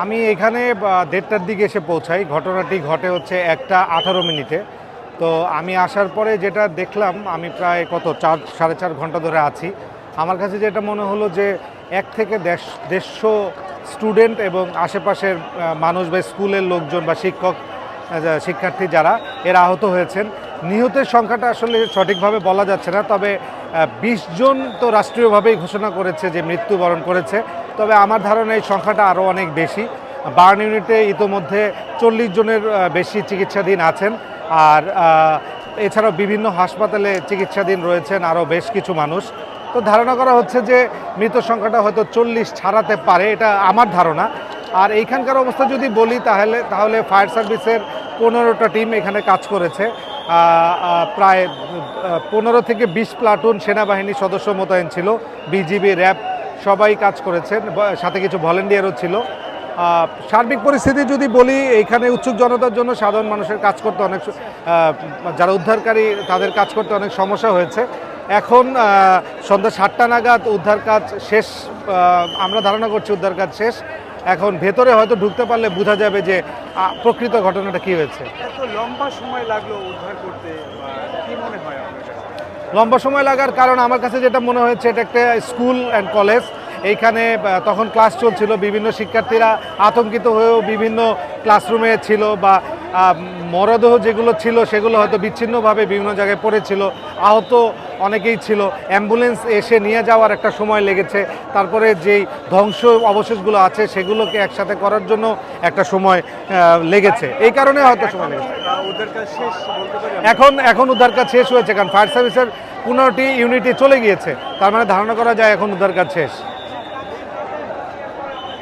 আমি এখানে দেড়টার দিকে এসে পৌঁছাই। ঘটনাটি ঘটে হচ্ছে একটা আঠারো মিনিটে। তো আমি আসার পরে যেটা দেখলাম, আমি প্রায় কত, চার, সাড়ে চার ঘণ্টা ধরে আছি। আমার কাছে যেটা মনে হলো যে, এক থেকে দেশ, দেড়শো স্টুডেন্ট এবং আশেপাশের মানুষ বা স্কুলের লোকজন বা শিক্ষক শিক্ষার্থী যারা, এরা আহত হয়েছেন। নিহতের সংখ্যাটা আসলে সঠিকভাবে বলা যাচ্ছে না, তবে বিশ জন তো রাষ্ট্রীয়ভাবেই ঘোষণা করেছে যে মৃত্যুবরণ করেছে। তবে আমার ধারণা এই সংখ্যাটা আরও অনেক বেশি। বার্ন ইউনিটে ইতোমধ্যে চল্লিশ জনের বেশি চিকিৎসাধীন আছেন। আর এছাড়াও বিভিন্ন হাসপাতালে চিকিৎসাধীন রয়েছেন আরও বেশ কিছু মানুষ। তো ধারণা করা হচ্ছে যে মৃত সংখ্যাটা হয়তো চল্লিশ ছাড়াতে পারে, এটা আমার ধারণা। আর এইখানকার অবস্থা যদি বলি তাহলে তাহলে ফায়ার সার্ভিসের পনেরোটা টিম এখানে কাজ করেছে। প্রায় পনেরো থেকে বিশ প্লাটুন সেনাবাহিনী সদস্য মোতায়েন ছিল, বিজিবি, র্যাব, সবাই কাজ করেছেন সাথে কিছু ভলেন্টিয়ারও ছিল। সার্বিক পরিস্থিতি যদি বলি, এইখানে উৎসুক জনতার জন্য সাধারণ মানুষের কাজ করতে অনেক যারা উদ্ধারকারী, তাদের কাজ করতে অনেক সমস্যা হয়েছে। এখন সন্ধ্যা সাতটা নাগাদ উদ্ধার কাজ শেষ আমরা ধারণা করছি উদ্ধার কাজ শেষ। এখন ভেতরে হয়তো ঢুকতে পারলে বোঝা যাবে যে প্রকৃত ঘটনাটা কী হয়েছে। এত লম্বা সময় লাগল উদ্ধার করতে কি মনে হয় লম্বা সময় লাগার কারণ আমার কাছে যেটা মনে হয়েছে এটা একটা স্কুল অ্যান্ড কলেজ এইখানে তখন ক্লাস চলছিল বিভিন্ন শিক্ষার্থীরা আতঙ্কিত হয়েও বিভিন্ন ক্লাসরুমে ছিল বা মরদেহ যেগুলো ছিল সেগুলো হয়তো বিচ্ছিন্নভাবে বিভিন্ন জায়গায় পড়েছিল। আহত অনেকেই ছিল। অ্যাম্বুলেন্স এসে নিয়ে যাওয়ার একটা সময় লেগেছে। তারপরে যেই ধ্বংস অবশেষগুলো আছে, সেগুলোকে একসাথে করার জন্য একটা সময় লেগেছে। এই কারণে হয়তো সময় লেগেছে? এখন এখন উদ্ধার কাজ শেষ হয়েছে, কারণ ফায়ার সার্ভিসের পনেরোটি ইউনিটে চলে গিয়েছে। তার মানে ধারণা করা যায় এখন উদ্ধার কাজ শেষ।